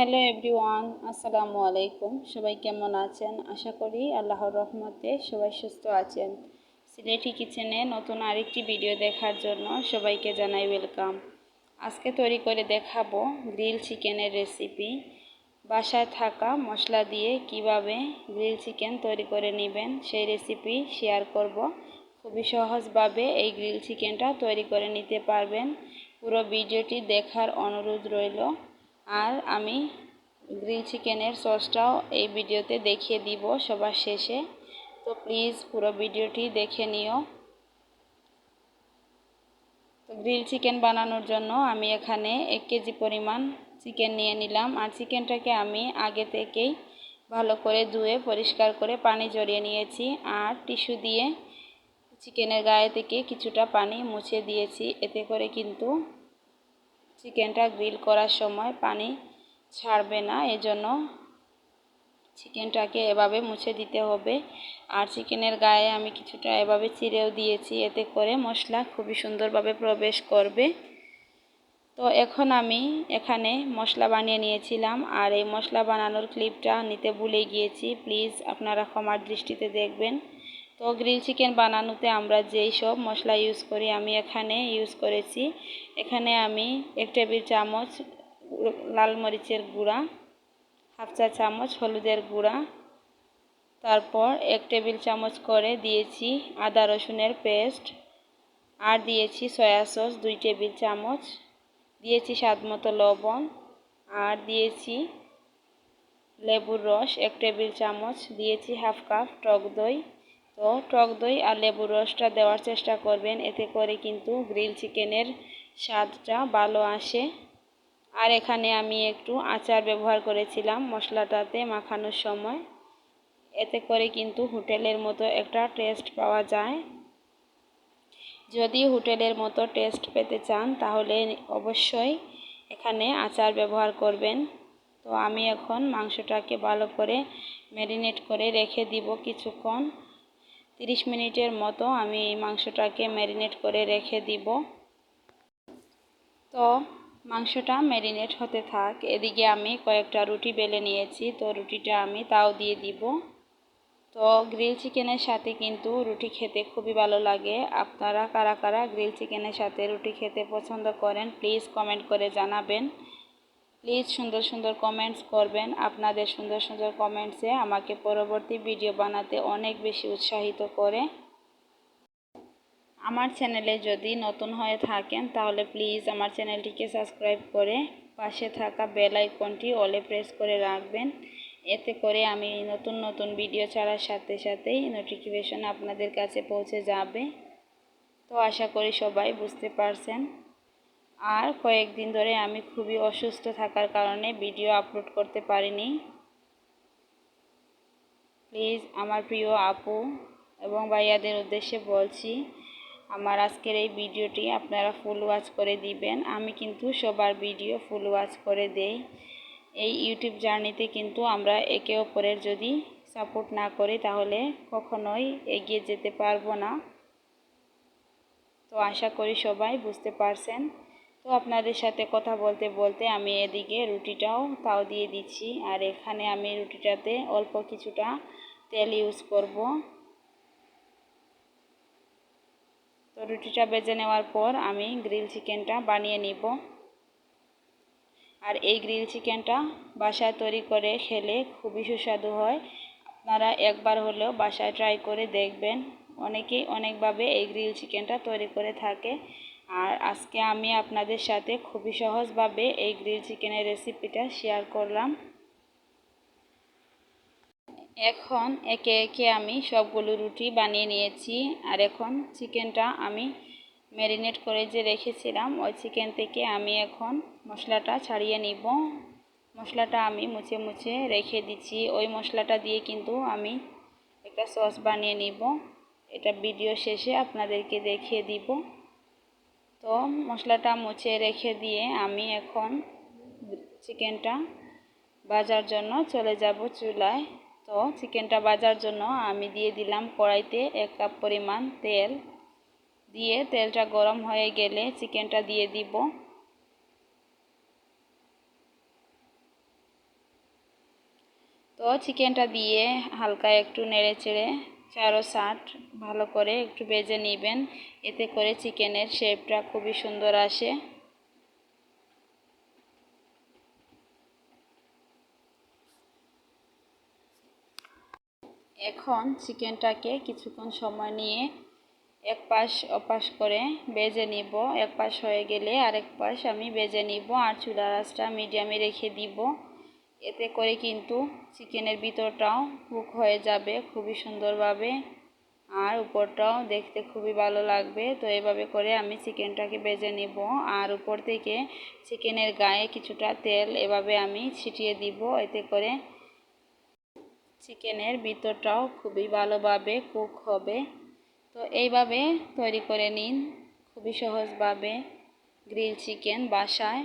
Hello everyone, আসসালামু আলাইকুম। সবাই কেমন আছেন? আশা করি আল্লাহর রহমতে সবাই সুস্থ আছেন। সিলেটি কিচেনে নতুন আরেকটি ভিডিও দেখার জন্য সবাইকে জানাই ওয়েলকাম। আজকে তৈরি করে দেখাবো গ্রিল চিকেনের রেসিপি। বাসায় থাকা মশলা দিয়ে কীভাবে গ্রিল চিকেন তৈরি করে নেবেন সেই রেসিপি শেয়ার করব। খুবই সহজভাবে এই গ্রিল চিকেনটা তৈরি করে নিতে পারবেন। পুরো ভিডিওটি দেখার অনুরোধ রইল। আর আমি গ্রিল চিকেনের সসটাও এই ভিডিওতে দেখিয়ে দিব সবার শেষে। তো প্লিজ পুরো ভিডিওটি দেখে নিও। তো গ্রিল চিকেন বানানোর জন্য আমি এখানে এক কেজি পরিমাণ চিকেন নিয়ে নিলাম। আর চিকেনটাকে আমি আগে থেকেই ভালো করে ধুয়ে, পরিষ্কার করে পানি জড়িয়ে নিয়েছি। আর টিস্যু দিয়ে চিকেনের গায়ে থেকে কিছুটা পানি মুছে দিয়েছি। এতে করে কিন্তু চিকেনটা গ্রিল করার সময় পানি ছাড়বে না, এজন্য চিকেনটাকে এভাবে মুছে দিতে হবে। আর চিকেনের গায়ে আমি কিছুটা এভাবে চিড়েও দিয়েছি, এতে করে মশলা খুবই সুন্দরভাবে প্রবেশ করবে। তো এখন আমি এখানে মশলা বানিয়ে নিয়েছিলাম, আর এই মশলা বানানোর ক্লিপটা নিতে ভুলে গিয়েছি। প্লিজ আপনারা ক্ষমার দৃষ্টিতে দেখবেন। তো গ্রিল চিকেন বানানোতে আমরা যেই সব মশলা ইউজ করি, আমি এখানে ইউজ করেছি। এখানে আমি এক টেবিল চামচ লাল মরিচের গুঁড়া, হাফ চা চামচ হলুদের গুঁড়া, তারপর এক টেবিল চামচ করে দিয়েছি আদা রসুনের পেস্ট, আর দিয়েছি সয়া সস দুই টেবিল চামচ, দিয়েছি স্বাদমতো লবণ, আর দিয়েছি লেবুর রস এক টেবিল চামচ, দিয়েছি হাফ কাপ টক দই তো টক দই আর লেবুর রসটা দেওয়ার চেষ্টা করবেন, এতে করে কিন্তু গ্রিল চিকেনের স্বাদটা ভালো আসে। আর এখানে আমি একটু আচার ব্যবহার করেছিলাম মশলাটাতে মাখানোর সময়। এতে করে কিন্তু হোটেলের মতো একটা টেস্ট পাওয়া যায়। যদি হোটেলের মতো টেস্ট পেতে চান, তাহলে অবশ্যই এখানে আচার ব্যবহার করবেন। তো আমি এখন মাংসটাকে ভালো করে ম্যারিনেট করে রেখে দিব কিছুক্ষণ। 30 মিনিটের মতো আমি এই মাংসটাকে ম্যারিনেট করে রেখে দিব। তো মাংসটা ম্যারিনেট হতে থাক। এদিকে আমি কয়েকটা রুটি বেলে নিয়েছি, তো রুটিটা আমি তাও দিয়ে দিব। তো গ্রিল চিকেনের সাথে কিন্তু রুটি খেতে খুবই ভালো লাগে। আপনারা কারা কারা গ্রিল চিকেনের সাথে রুটি খেতে পছন্দ করেন, প্লিজ কমেন্ট করে জানাবেন। প্লিজ সুন্দর সুন্দর কমেন্টস করবেন। আপনাদের সুন্দর সুন্দর কমেন্টসে আমাকে পরবর্তী ভিডিও বানাতে অনেক বেশি উৎসাহিত করে। আমার চ্যানেলে যদি নতুন হয়ে থাকেন, তাহলে প্লিজ আমার চ্যানেলটিকে সাবস্ক্রাইব করে পাশে থাকা বেল আইকনটি অলে প্রেস করে রাখবেন। এতে করে আমি নতুন নতুন ভিডিও ছাড়ার সাথে সাথেই নোটিফিকেশন আপনাদের কাছে পৌঁছে যাবে। তো আশা করি সবাই বুঝতে পারছেন। আর কয়েকদিন ধরে আমি খুবই অসুস্থ থাকার কারণে ভিডিও আপলোড করতে পারিনি। প্লিজ, আমার প্রিয় আপু এবং ভাইয়াদের উদ্দেশ্যে বলছি, আমার আজকের এই ভিডিওটি আপনারা ফুল ওয়াচ করে দিবেন। আমি কিন্তু সবার ভিডিও ফুল ওয়াচ করে দেই। এই ইউটিউব জার্নিতে কিন্তু আমরা একে অপরের যদি সাপোর্ট না করি, তাহলে কখনোই এগিয়ে যেতে পারব না। তো আশা করি সবাই বুঝতে পারছেন। তো আপনাদের সাথে কথা বলতে বলতে আমি এদিকে রুটিটাও তাও দিয়ে দিচ্ছি। আর এখানে আমি রুটিটাতে অল্প কিছুটা তেল ইউজ করব। তো রুটিটা বেজে নেওয়ার পর আমি গ্রিল চিকেনটা বানিয়ে নিব। আর এই গ্রিল চিকেনটা বাসায় তৈরি করে খেলে খুবই সুস্বাদু হয়। আপনারা একবার হলেও বাসায় ট্রাই করে দেখবেন। অনেকেই অনেকভাবে এই গ্রিল চিকেনটা তৈরি করে থাকে। আর আজকে আমি আপনাদের সাথে খুবই সহজভাবে এই গ্রিল চিকেনের রেসিপিটা শেয়ার করলাম। এখন একে একে আমি সবগুলো রুটি বানিয়ে নিয়েছি আর এখন চিকেনটা আমি ম্যারিনেট করে যে রেখেছিলাম, ওই চিকেন থেকে আমি এখন মশলাটা ছাড়িয়ে নিব। মশলাটা আমি মুছে মুছে রেখে দিচ্ছি। ওই মশলাটা দিয়ে কিন্তু আমি একটা সস বানিয়ে নিব। এটা ভিডিও শেষে আপনাদেরকে দেখিয়ে দিব। তো মশলাটা মুছে রেখে দিয়ে আমি এখন চিকেনটা বাজার জন্য চলে যাব চুলায়। তো চিকেনটা বাজার জন্য আমি দিয়ে দিলাম কড়াইতে এক কাপ পরিমাণ তেল। দিয়ে তেলটা গরম হয়ে গেলে চিকেনটা দিয়ে দিব। তো চিকেনটা দিয়ে হালকা একটু নেড়ে চেড়ে চারো সাট ভালো করে একটু বেজে নেবেন। এতে করে চিকেনের শেপটা খুবই সুন্দর আসে। এখন চিকেনটাকে কিছুক্ষণ সময় নিয়ে এক পাশ অপাশ করে বেজে নিব। এক পাশ হয়ে গেলে আরেক পাশ আমি বেজে নিব আর চুলার আঁচটা মিডিয়ামে রেখে দিব। এতে করে কিন্তু চিকেনের ভিতরটাও কুক হয়ে যাবে খুবই সুন্দরভাবে আর উপরটাও দেখতে খুবই ভালো লাগবে। তো এভাবে করে আমি চিকেনটাকে বেজে নিব আর উপর থেকে চিকেনের গায়ে কিছুটা তেল এভাবে আমি ছিটিয়ে দিব। এতে করে চিকেনের ভিতরটাও খুবই ভালোভাবে কুক হবে। তো এইভাবে তৈরি করে নিন খুবই সহজভাবে। গ্রিল চিকেন বাসায়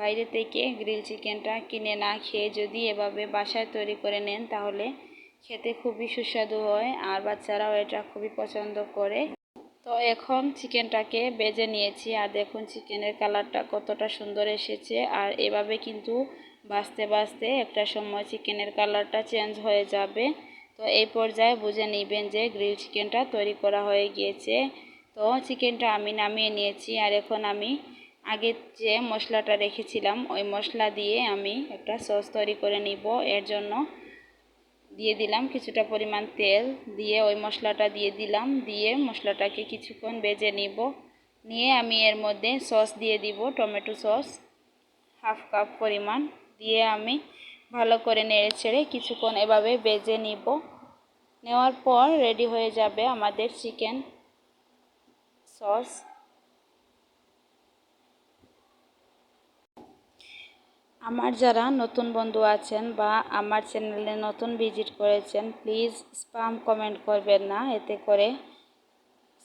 বাইরে থেকে গ্রিল চিকেনটা কিনে না খেয়ে যদি এভাবে বাসায় তৈরি করে নেন, তাহলে খেতে খুবই সুস্বাদু হয় আর বাচ্চারাও এটা খুবই পছন্দ করে। তো এখন চিকেনটাকে বেজে নিয়েছি আর দেখুন চিকেনের কালারটা কতটা সুন্দর এসেছে আর এভাবে কিন্তু বাঁচতে বাঁচতে একটা সময় চিকেনের কালারটা চেঞ্জ হয়ে যাবে। তো এই পর্যায়ে বুঝে নেবেন যে গ্রিল চিকেনটা তৈরি করা হয়ে গিয়েছে। তো চিকেনটা আমি নামিয়ে নিয়েছি আর এখন আমি আগে যে মশলাটা রেখেছিলাম, ওই মশলা দিয়ে আমি একটা সস তৈরি করে নিব। এর জন্য দিয়ে দিলাম কিছুটা পরিমাণ তেল, দিয়ে ওই মশলাটা দিয়ে দিলাম, দিয়ে মশলাটাকে কিছুক্ষণ বেজে নিব। নিয়ে আমি এর মধ্যে সস দিয়ে দিব, টমেটো সস, হাফ কাপ পরিমাণ। দিয়ে আমি ভালো করে নেড়ে ছেড়ে কিছুক্ষণ এভাবে বেজে নিব। নেওয়ার পর রেডি হয়ে যাবে আমাদের চিকেন সস। আমার যারা নতুন বন্ধু আছেন বা আমার চ্যানেলে নতুন ভিজিট করেছেন, প্লিজ স্পাম কমেন্ট করবেন না, এতে করে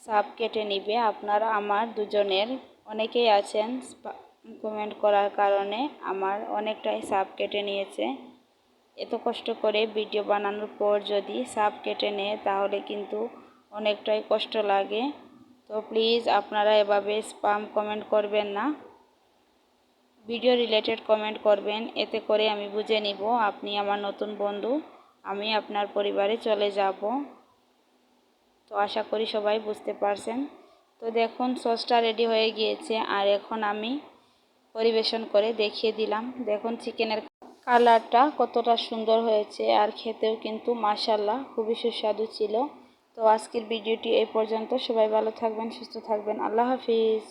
সাপ কেটে নিবে। আপনারা আমার দুজনের, অনেকেই আছেন কমেন্ট করার কারণে আমার অনেকটাই সাপ কেটে নিয়েছে। এত কষ্ট করে ভিডিও বানানোর পর যদি সাপ কেটে নেয়, তাহলে কিন্তু অনেকটাই কষ্ট লাগে। তো প্লিজ আপনারা এভাবে স্পাম কমেন্ট করবেন না। ভিডিও রিলেটেড কমেন্ট করবেন, এতে করে আমি বুঝে নিব আপনি আমার নতুন বন্ধু, আমি আপনার পরিবারে চলে যাব। তো আশা করি সবাই বুঝতে পারছেন। তো দেখুন, সসটা রেডি হয়ে গিয়েছে, আর এখন আমি পরিবেশন করে দেখিয়ে দিলাম। দেখুন চিকেনের কালারটা কতটা সুন্দর হয়েছে, আর খেতেও কিন্তু মাসাল্লাহ খুবই সুস্বাদু ছিল। তো আজকের ভিডিওটি এই পর্যন্ত। সবাই ভালো থাকবেন, সুস্থ থাকবেন। আল্লাহ হাফিজ।